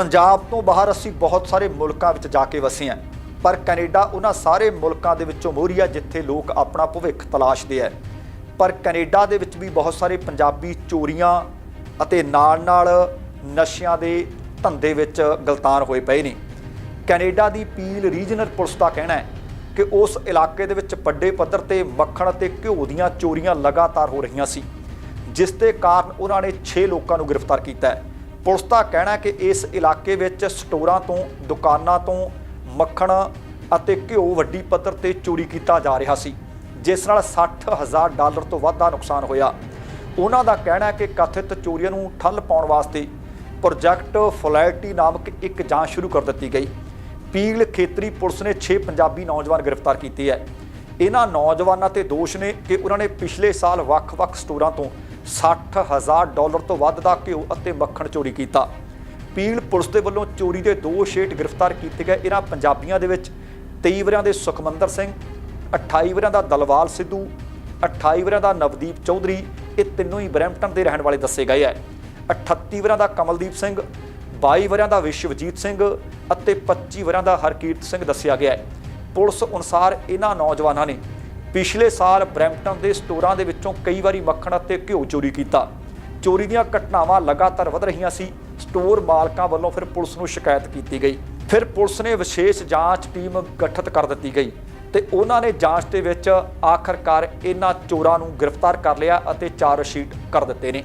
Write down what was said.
ਪੰਜਾਬ ਤੋਂ ਬਾਹਰ ਅਸੀਂ ਬਹੁਤ ਸਾਰੇ ਮੁਲਕਾਂ ਵਿੱਚ ਜਾ ਕੇ ਵਸੇ ਹਾਂ। ਪਰ ਕੈਨੇਡਾ ਉਹਨਾਂ ਸਾਰੇ ਮੁਲਕਾਂ ਦੇ ਵਿੱਚੋਂ ਮੋਹਰੀ ਆ ਜਿੱਥੇ ਲੋਕ ਆਪਣਾ ਭਵਿੱਖ ਤਲਾਸ਼ਦੇ ਆ। ਪਰ ਕੈਨੇਡਾ ਦੇ ਵਿੱਚ ਵੀ ਬਹੁਤ ਸਾਰੇ ਪੰਜਾਬੀ ਚੋਰੀਆਂ ਅਤੇ ਨਾਲ-ਨਾਲ ਨਸ਼ਿਆਂ ਦੇ ਧੰਦੇ ਵਿੱਚ ਗਲਤਾਨ ਹੋਏ ਪਏ ਨੇ। ਕੈਨੇਡਾ ਦੀ ਪੀਲ ਰੀਜਨਲ ਪੁਲਿਸ ਦਾ ਕਹਿਣਾ ਹੈ ਕਿ ਉਸ ਇਲਾਕੇ ਦੇ ਵਿੱਚ ਵੱਡੇ ਪੱਧਰ ਤੇ ਮੱਖਣ ਅਤੇ ਘਿਓ ਦੀਆਂ ਚੋਰੀਆਂ ਲਗਾਤਾਰ ਹੋ ਰਹੀਆਂ ਸੀ, ਜਿਸ ਦੇ ਕਾਰਨ ਉਹਨਾਂ ਨੇ 6 ਲੋਕਾਂ ਨੂੰ ਗ੍ਰਿਫਤਾਰ ਕੀਤਾ ਹੈ। ਪੁਲਿਸ ਦਾ ਕਹਿਣਾ ਹੈ ਕਿ ਇਸ ਇਲਾਕੇ ਵਿੱਚ ਸਟੋਰਾਂ ਤੋਂ, ਦੁਕਾਨਾਂ ਤੋਂ ਮੱਖਣ ਅਤੇ ਘਿਓ ਵੱਡੀ ਪੱਧਰ ਤੇ ਚੋਰੀ ਕੀਤਾ ਜਾ ਰਿਹਾ ਸੀ, ਜਿਸ ਨਾਲ 60000 ਡਾਲਰ ਤੋਂ ਵੱਧ ਦਾ ਨੁਕਸਾਨ ਹੋਇਆ। ਉਹਨਾਂ ਦਾ ਕਹਿਣਾ ਹੈ ਕਿ ਕਥਿਤ ਚੋਰੀਆਂ ਨੂੰ ਠੱਲ ਪਾਉਣ ਵਾਸਤੇ ਪ੍ਰੋਜੈਕਟ ਫਲੈਟੀ ਨਾਮਕ ਇੱਕ ਜਾਂਚ ਸ਼ੁਰੂ ਕਰ ਦਿੱਤੀ ਗਈ। ਪੀਲ ਖੇਤਰੀ ਪੁਲਿਸ ਨੇ 6 ਪੰਜਾਬੀ ਨੌਜਵਾਨ ਗ੍ਰਿਫਤਾਰ ਕੀਤੇ ਹੈ। ਇਹਨਾਂ ਨੌਜਵਾਨਾਂ ਤੇ ਦੋਸ਼ ਨੇ ਕਿ ਉਹਨਾਂ ਨੇ ਪਿਛਲੇ ਸਾਲ ਵੱਖ-ਵੱਖ ਸਟੋਰਾਂ ਤੋਂ 60000 ਡਾਲਰ ਤੋਂ ਵੱਧ ਦਾ ਘਿਓ ਅਤੇ ਮੱਖਣ ਚੋਰੀ ਕੀਤਾ। ਪੀਲ ਪੁਲਿਸ ਦੇ ਵੱਲੋਂ ਚੋਰੀ ਦੇ ਦੋ ਸ਼ੇਟ ਗ੍ਰਿਫਤਾਰ ਕੀਤੇ ਗਏ ਇਹਨਾਂ ਪੰਜਾਬੀਆਂ ਦੇ ਵਿੱਚ 23 ਵਰਿਆਂ ਦੇ ਸੁਖਮੰਦਰ ਸਿੰਘ 28 ਵਰਿਆਂ ਦਾ ਦਲਵਾਲ ਸਿੱਧੂ 28 ਵਰਿਆਂ ਦਾ ਨਵਦੀਪ ਚੌਧਰੀ, ਇਹ ਤਿੰਨੋਂ ਹੀ ਬਰੈਂਪਟਨ ਦੇ ਰਹਿਣ ਵਾਲੇ ਦੱਸੇ ਗਏ ਹੈ 38 ਵਰਿਆਂ ਦਾ ਕਮਲਦੀਪ ਸਿੰਘ 22 ਵਰਿਆਂ ਦਾ ਵਿਸ਼ਵਜੀਤ ਸਿੰਘ ਅਤੇ 25 ਵਰਿਆਂ ਦਾ ਹਰਕੀਰਤ ਸਿੰਘ ਦੱਸਿਆ ਗਿਆ ਹੈ ਪੁਲਿਸ ਅਨੁਸਾਰ ਇਹਨਾਂ ਨੌਜਵਾਨਾਂ ਨੇ ਪਿਛਲੇ ਸਾਲ ਬਰੈਂਪਟਨ ਦੇ ਸਟੋਰਾਂ ਦੇ ਵਿੱਚੋਂ ਕਈ ਵਾਰੀ ਮੱਖਣ ਅਤੇ ਘਿਓ ਚੋਰੀ ਕੀਤਾ। ਚੋਰੀ ਦੀਆਂ ਘਟਨਾਵਾਂ ਲਗਾਤਾਰ ਵਧ ਰਹੀਆਂ ਸੀ। ਸਟੋਰ ਮਾਲਕਾਂ ਵੱਲੋਂ ਫਿਰ ਪੁਲਿਸ ਨੂੰ ਸ਼ਿਕਾਇਤ ਕੀਤੀ ਗਈ। ਫਿਰ ਪੁਲਿਸ ਨੇ ਵਿਸ਼ੇਸ਼ ਜਾਂਚ ਟੀਮ ਗਠਿਤ ਕਰ ਦਿੱਤੀ ਗਈ ਤੇ ਉਹਨਾਂ ਨੇ ਜਾਂਚ ਦੇ ਵਿੱਚ ਆਖਰਕਾਰ ਇਹਨਾਂ ਚੋਰਾਂ ਨੂੰ ਗ੍ਰਿਫਤਾਰ ਕਰ ਲਿਆ ਅਤੇ ਚਾਰਜ ਸ਼ੀਟ ਕਰ ਦਿੱਤੇ ਨੇ।